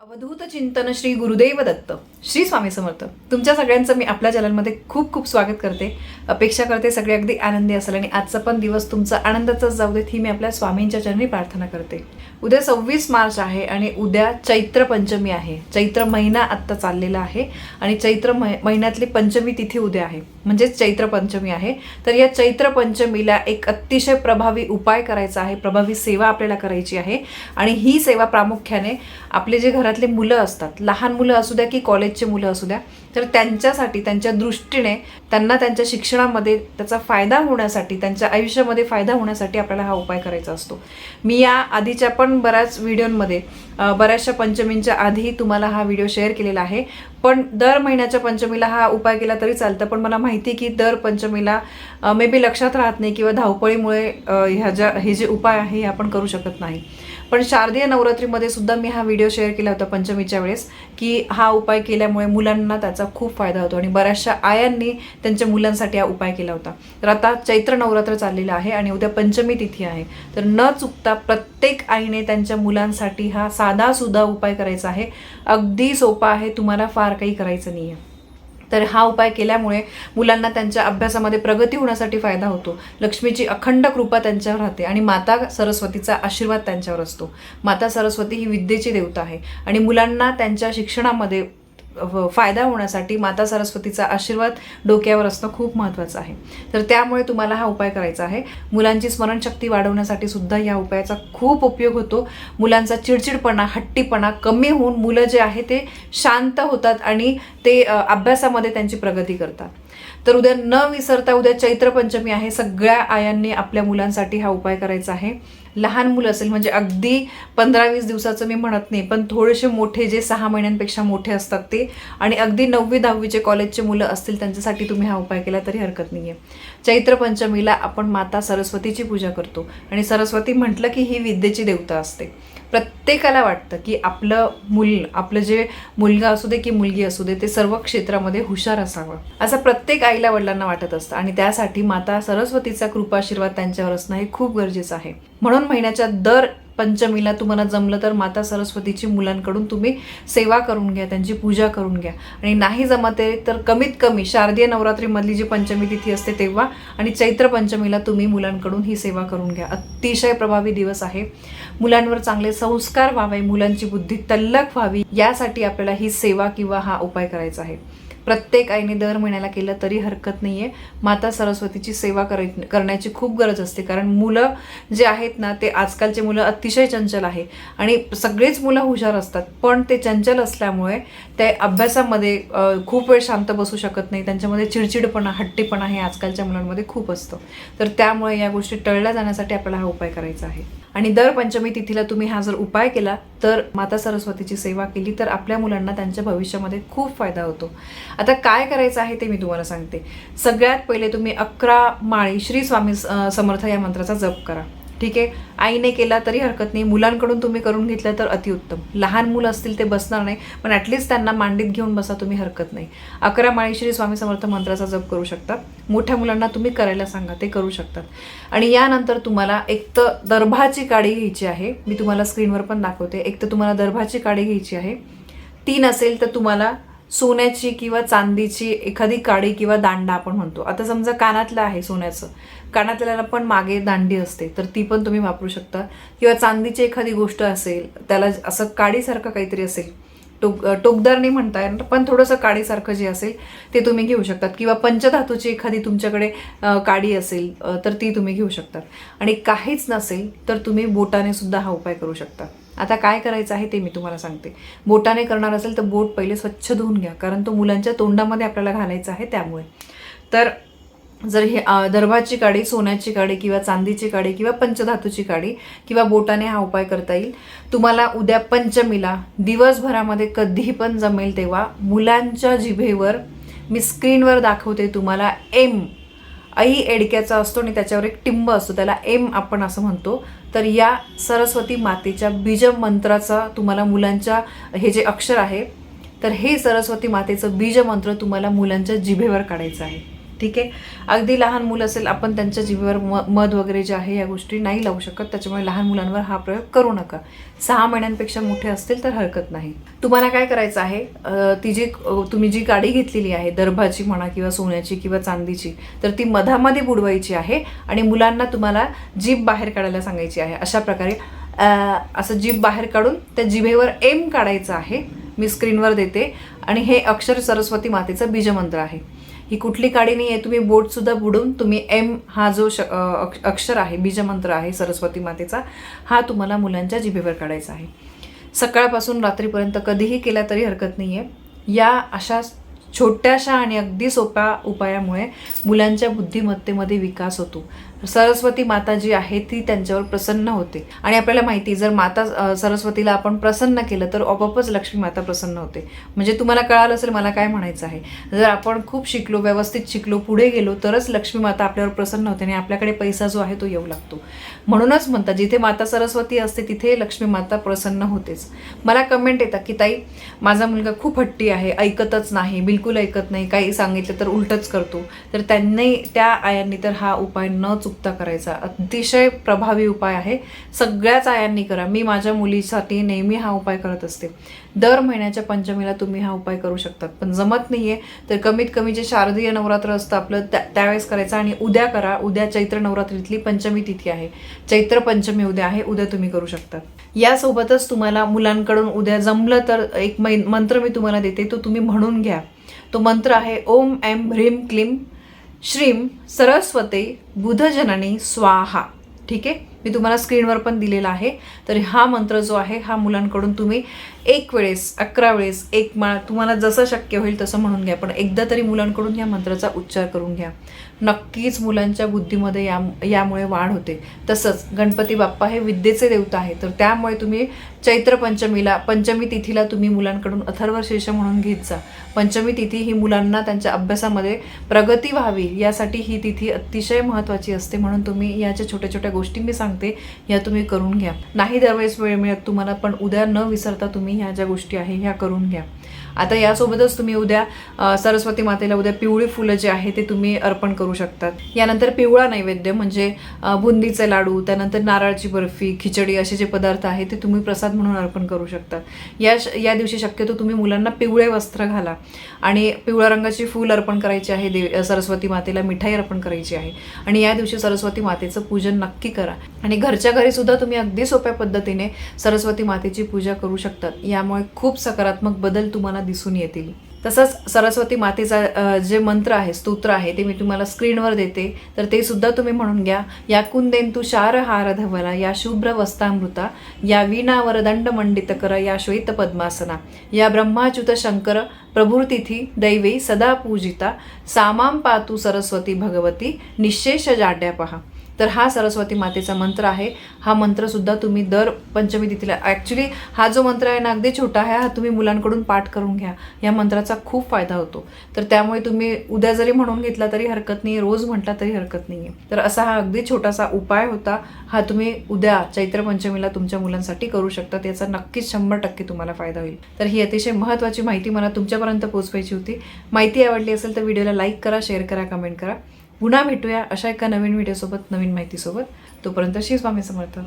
अवधूत चिंतन श्री गुरुदेव दत्त श्री स्वामी समर्थ. तुमच्या सगळ्यांचं मी आपल्या चॅनलमध्ये खूप खूप स्वागत करते. अपेक्षा करते सगळे अगदी आनंदी असेल आणि आजचा पण दिवस तुमचा आनंदाचाच जाऊ देत ही मी आपल्या स्वामींच्या चरणी प्रार्थना करते. उद्या सव्वीस मार्च आहे आणि उद्या चैत्र पंचमी आहे. चैत्र महिना आत्ता चाललेला आहे आणि चैत्र मै महिन्यातली पंचमी तिथी उद्या आहे. म्हणजेच चैत्र पंचमी आहे. तर या चैत्र पंचमीला एक अतिशय प्रभावी उपाय करायचा आहे. प्रभावी सेवा आपल्याला करायची आहे. आणि ही सेवा प्रामुख्याने आपले जे घरातले मुलं असतात लहान मुलं असू द्या की कॉलेजचे मुलं असू द्या तर त्यांच्यासाठी त्यांच्या दृष्टीने त्यांना त्यांच्या शिक्षणामध्ये त्याचा फायदा होण्यासाठी त्यांच्या आयुष्यामध्ये फायदा होण्यासाठी आपल्याला हा उपाय करायचा असतो. मी या आधीच्या पण बऱ्याच व्हिडिओमध्ये बऱ्याचशा पंचमींच्या आधी तुम्हाला हा व्हिडिओ शेअर केलेला आहे. पण दर महिन्याच्या पंचमीला हा उपाय केला तरी चालतं पण मला माहिती की दर पंचमीला मे बी लक्षात राहत नाही किंवा धावपळीमुळे ह्या ज्या हे जे उपाय आहे हे आपण करू शकत नाही. पण शारदीय नवरात्रीमध्ये सुद्धा मी हा व्हिडिओ शेअर केला होता पंचमीच्या वेळेस की हा उपाय केल्यामुळे मुलांना त्याचा खूप फायदा होतो. आणि बऱ्याचशा आयांनी त्यांच्या मुलांसाठी हा उपाय केला होता. तर आता चैत्र नवरात्र चाललेलं आहे आणि उद्या पंचमी तिथी आहे. तर न चुकता प्रत्येक आईने त्यांच्या मुलांसाठी हा साधा सुद्धा उपाय करायचा आहे. अगदी सोपा आहे तुम्हाला फार काही करायचं नाही आहे तर हा उपाय केल्यामुळे मुलांना त्यांच्या अभ्यासामध्ये प्रगती होण्यासाठी फायदा होतो. लक्ष्मीची अखंड कृपा त्यांच्यावर राहते आणि माता सरस्वतीचा आशीर्वाद त्यांच्यावर असतो. माता सरस्वती ही विद्येची देवता आहे आणि मुलांना त्यांच्या शिक्षणामध्ये फायदा होण्यासाठी माता सरस्वतीचा आशीर्वाद डोक्यावर असणं खूप महत्त्वाचं आहे. तर त्यामुळे तुम्हाला हा उपाय करायचा आहे. मुलांची स्मरणशक्ती वाढवण्यासाठी सुद्धा या उपायाचा खूप उपयोग होतो. मुलांचा चिडचिडपणा हट्टीपणा कमी होऊन मुलं जे आहे ते शांत होतात आणि ते अभ्यासामध्ये त्यांची प्रगती करतात. तर उद्या न विसरता उद्या चैत्रपंचमी आहे. सगळ्या आयांनी आपल्या मुलांसाठी हा उपाय करायचा आहे. लहान मुलं असेल म्हणजे अगदी पंधरा वीस दिवसाचं मी म्हणत नाही पण थोडेसे मोठे जे सहा महिन्यांपेक्षा मोठे असतात ते आणि अगदी नववी दहावीचे कॉलेजचे मुलं असतील त्यांच्यासाठी तुम्ही हा उपाय केला तरी हरकत नाही आहे चैत्र पंचमीला आपण माता सरस्वतीची पूजा करतो आणि सरस्वती म्हटलं की ही विद्येची देवता असते. प्रत्येकाला वाटतं की आपलं मूल आपलं जे मुलगा असू दे की मुलगी असू दे ते सर्व क्षेत्रामध्ये हुशार असावं असं प्रत्येक आईला वडिलांना वाटत असतं. आणि त्यासाठी माता सरस्वतीचा कृपाशीर्वाद त्यांच्यावर असणं हे खूप गरजेचं आहे. म्हणून महिन्याच्या दर पंचमीला तुम्हाला जमलं तर माता सरस्वतीची मुलांकडून तुम्ही सेवा करून घ्या त्यांची पूजा करून घ्या. आणि नाही जमत आहे तर कमीत कमी शारदीय नवरात्रीमधली जी पंचमी तिथी असते तेव्हा आणि चैत्र पंचमीला तुम्ही मुलांकडून ही सेवा करून घ्या. अतिशय प्रभावी दिवस आहे. मुलांवर चांगले संस्कार व्हावे मुलांची बुद्धी तल्लक व्हावी यासाठी आपल्याला ही सेवा किंवा हा उपाय करायचा आहे. प्रत्येक आईने दर महिन्याला केलं तरी हरकत नाही आहे माता सरस्वतीची सेवा कराय करण्याची खूप गरज असते. कारण मुलं जे आहेत ना ते आजकालचे मुलं अतिशय चंचल आहे. आणि सगळेच मुलं हुशार असतात. पण ते चंचल असल्यामुळे ते अभ्यासामध्ये खूप वेळ शांत बसू शकत नाही. त्यांच्यामध्ये चिडचिडपणा हट्टीपणा हे आजकालच्या मुलांमध्ये खूप असतं. तर त्यामुळे या गोष्टी टळल्या जाण्यासाठी आपल्याला हा उपाय करायचा आहे. आणि दर पंचमी तिथीला तुम्ही हा जर उपाय केला तर माता सरस्वतीची सेवा केली तर आपल्या मुलांना त्यांच्या भविष्यामध्ये खूप फायदा होतो. आता काय करायचं आहे ते मी तुम्हाला सांगते. सगळ्यात पहिले तुम्ही अकरा माळी श्री स्वामी समर्थ या मंत्राचा जप करा. ठीक आहे? आईने केला तरी हरकत नाही. मुलांकडून तुम्ही करून घेतलं तर अतिउत्तम. लहान मुलं असतील ते बसणार नाही पण ॲटलिस्ट त्यांना मांडीत घेऊन बसा तुम्ही हरकत नाही. अकरा माळीश्री स्वामी समर्थ मंत्राचा जप करू शकतात. मोठ्या मुलांना तुम्ही करायला सांगा ते करू शकतात. आणि यानंतर तुम्हाला एक तर दर्भाची काडी घ्यायची आहे. मी तुम्हाला स्क्रीनवर पण दाखवते. एक तर तुम्हाला दर्भाची काडी घ्यायची आहे. तीन असेल तर तुम्हाला सोन्याची किंवा चांदीची एखादी काडी किंवा दांडा आपण म्हणतो. आता समजा कानातलं आहे सोन्याचं. कानातल्याला पण मागे दांडी असते तर ती पण तुम्ही वापरू शकता. किंवा चांदीची एखादी गोष्ट असेल त्याला असं काडीसारखं काहीतरी असेल. टोक टोकदार नाही म्हणता येणार पण थोडंसं काडीसारखं जे असेल ते तुम्ही घेऊ शकतात. किंवा पंचधातूची एखादी तुमच्याकडे काडी असेल तर ती तुम्ही घेऊ शकतात. आणि काहीच नसेल तर तुम्ही बोटाने सुद्धा हा उपाय करू शकता. आता काय करायचं आहे ते मी तुम्हाला सांगते. बोटाने करणार असेल तर बोट पहिले स्वच्छ धुवून घ्या कारण तो मुलांच्या तोंडामध्ये आपल्याला घालायचा आहे त्यामुळे. तर जर हे दर्भाची काडी सोन्याची काडी किंवा चांदीची काडी किंवा पंचधातूची काडी किंवा बोटाने हा उपाय करता येईल. तुम्हाला उद्या पंचमीला दिवसभरामध्ये कधी पण जमेल तेव्हा मुलांच्या जिभेवर मी स्क्रीनवर दाखवते तुम्हाला एम ऐ एडक्याचा असतो आणि त्याच्यावर एक टिंब असतो त्याला एम आपण असं म्हणतो. तर या सरस्वती मातेच्या बीज मंत्राचा तुम्हाला मुलांच्या हे जे अक्षर आहे तर हे सरस्वती मातेचं बीजमंत्र तुम्हाला मुलांच्या जिभेवर काढायचं आहे. ठीक आहे? अगदी लहान मुलं असेल आपण त्यांच्या जीवेवर म मध वगैरे जे आहे या गोष्टी नाही लावू शकत. त्याच्यामुळे लहान मुलांवर हा प्रयोग करू नका. सहा महिन्यांपेक्षा मोठे असतील तर हरकत नाही. तुम्हाला काय करायचं आहे? ती जी तुम्ही जी गाडी घेतलेली आहे दर्भाची म्हणा किंवा सोन्याची किंवा चांदीची तर ती मधामध्ये बुडवायची आहे आणि मुलांना तुम्हाला जीभ बाहेर काढायला सांगायची आहे. अशा प्रकारे असं जीभ बाहेर काढून त्या जिभेवर एम काढायचं आहे. मी स्क्रीनवर देते. आणि हे अक्षर सरस्वती मातेचं बीजमंत्र आहे. ही कुठली काडी नाही आहे तुम्ही बोटसुद्धा बुडून तुम्ही एम हा जो श अक्ष- अक्षर आहे बीजमंत्र आहे सरस्वती मातेचा हा तुम्हाला मुलांच्या जिभेवर काढायचा आहे. सकाळपासून रात्रीपर्यंत कधीही केला तरी हरकत नाही आहे या अशा छोट्याशा आणि अगदी सोप्या उपायामुळे मुलांच्या बुद्धिमत्तेमध्ये विकास होतो. सरस्वती माता जी आहे ती त्यांच्यावर प्रसन्न होते. आणि आपल्याला माहिती जर माता सरस्वतीला आपण प्रसन्न केलं तर आपोआपच लक्ष्मी माता प्रसन्न होते. म्हणजे तुम्हाला कळालं असेल मला काय म्हणायचं आहे. जर आपण खूप शिकलो व्यवस्थित शिकलो पुढे गेलो तरच लक्ष्मी माता आपल्यावर प्रसन्न होते आणि आपल्याकडे पैसा जो आहे तो येऊ लागतो. म्हणूनच म्हणतात जिथे माता सरस्वती असते तिथे लक्ष्मी माता प्रसन्न होतेच. मला कमेंट येतात की ताई माझा मुलगा खूप हट्टी आहे ऐकतच नाही बिलकुल ऐकत नाही काही सांगितलं तर उलटच करतो. तर त्यांनी त्या आयांनी तर हा उपाय न चुकता करायचा. अतिशय प्रभावी उपाय आहे. सगळ्याच आयांनी करा. मी माझ्या मुलीसाठी नेहमी हा उपाय करत असते. दर महिन्याच्या पंचमीला तुम्ही हा उपाय करू शकतात. पण जमत नाहीये तर कमीत कमी जे शारदीय नवरात्र असतं आपलं त्या त्यावेळेस करायचं आणि उद्या करा. उद्या चैत्र नवरात्रीतली पंचमी तिथी आहे. चैत्र पंचमी उद्या आहे. उद्या तुम्ही करू शकता यासोबतच तुम्हाला मुलांकडून उद्या जमलं तर एक मै मंत्र मी तुम्हाला देते. तो तुम्ही म्हणून घ्या. तो मंत्र आहे ओम एम ह्रीम क्लीम श्रीम सरस्वते बुधजननी स्वाहा. ठीक आहे? मी तुम्हाला स्क्रीनवर पण दिलेला आहे. तर हा मंत्र जो आहे हा मुलांकडून तुम्ही एक वेळेस अकरा वेळेस एक मा तुम्हाला जसं शक्य होईल तसं म्हणून घ्या. पण एकदा तरी मुलांकडून या मंत्राचा उच्चार करून घ्या. नक्कीच मुलांच्या बुद्धीमध्ये या यामुळे वाढ होते. तसंच गणपती बाप्पा हे विद्येचे देवता आहे तर त्यामुळे तुम्ही चैत्र पंचमीला पंचमी तिथीला तुम्ही मुलांकडून अथर्व शीर्ष म्हणून घेत जा. पंचमी तिथी ही मुलांना त्यांच्या अभ्यासामध्ये प्रगती व्हावी यासाठी ही तिथी अतिशय महत्त्वाची असते म्हणून तुम्ही या ज्या छोट्या छोट्या गोष्टी मी सांगते या तुम्ही करून घ्या. नाही दरवेळेस वेळ मिळत तुम्हाला पण उद्या न विसरता तुम्ही ह्या ज्या गोष्टी आहे ह्या करून घ्या. आता यासोबतच तुम्ही उद्या सरस्वती मातेला उद्या पिवळी फुलं जे आहे ते तुम्ही अर्पण करू शकतात. यानंतर पिवळा नैवेद्य म्हणजे बुंदीचे लाडू त्यानंतर नारळाची बर्फी खिचडी असे जे पदार्थ आहेत ते तुम्ही प्रसाद म्हणून अर्पण करू शकतात. या श- या दिवशी शक्यतो तुम्ही मुलांना पिवळे वस्त्र घाला आणि पिवळ्या रंगाची फूल अर्पण करायची आहे देव सरस्वती मातेला मिठाई अर्पण करायची आहे. आणि या दिवशी सरस्वती मातेचं पूजन नक्की करा. आणि घरच्या घरी सुद्धा तुम्ही अगदी सोप्या पद्धतीने सरस्वती मातेची पूजा करू शकतात. यामुळे खूप सकारात्मक बदल तुम्हाला दिसून येतील. तसंच सरस्वती मातेचा जे मंत्र आहे स्तोत्र आहे ते मी तुम्हाला स्क्रीनवर देते. तर ते सुद्धा तुम्ही म्हणून घ्या. या कुंदेंतु शार हार धवला या शुभ्र वस्तामृता या वीणावर दंड मंडित कर या श्वेत पद्मासना या ब्रह्माच्युत शंकर प्रभुतिथी दैवी सदा पूजिता सामाम पातू सरस्वती भगवती निशेष जाड्या पहा. तर हा सरस्वती मातेचा मंत्र आहे. हा मंत्रसुद्धा तुम्ही दर पंचमी तिथीला ॲक्च्युली हा जो मंत्र आहे ना अगदी छोटा आहे हा तुम्ही मुलांकडून पाठ करून घ्या. या मंत्राचा खूप फायदा होतो. तर त्यामुळे तुम्ही उद्या जरी म्हणून घेतला तरी हरकत नाही रोज म्हटला तरी हरकत नाही आहे तर असा हा अगदी छोटासा उपाय होता. हा तुम्ही उद्या चैत्र पंचमीला तुमच्या मुलांसाठी करू शकता. याचा नक्कीच शंभर टक्के तुम्हाला फायदा होईल. तर ही अतिशय महत्त्वाची माहिती मला तुमच्यापर्यंत पोहोचवायची होती. माहिती आवडली असेल तर व्हिडिओला लाईक करा शेअर करा कमेंट करा. पुन्हा भेटूया अशा एका नवीन व्हिडिओसोबत नवीन माहितीसोबत. तोपर्यंत श्री स्वामी समर्थ.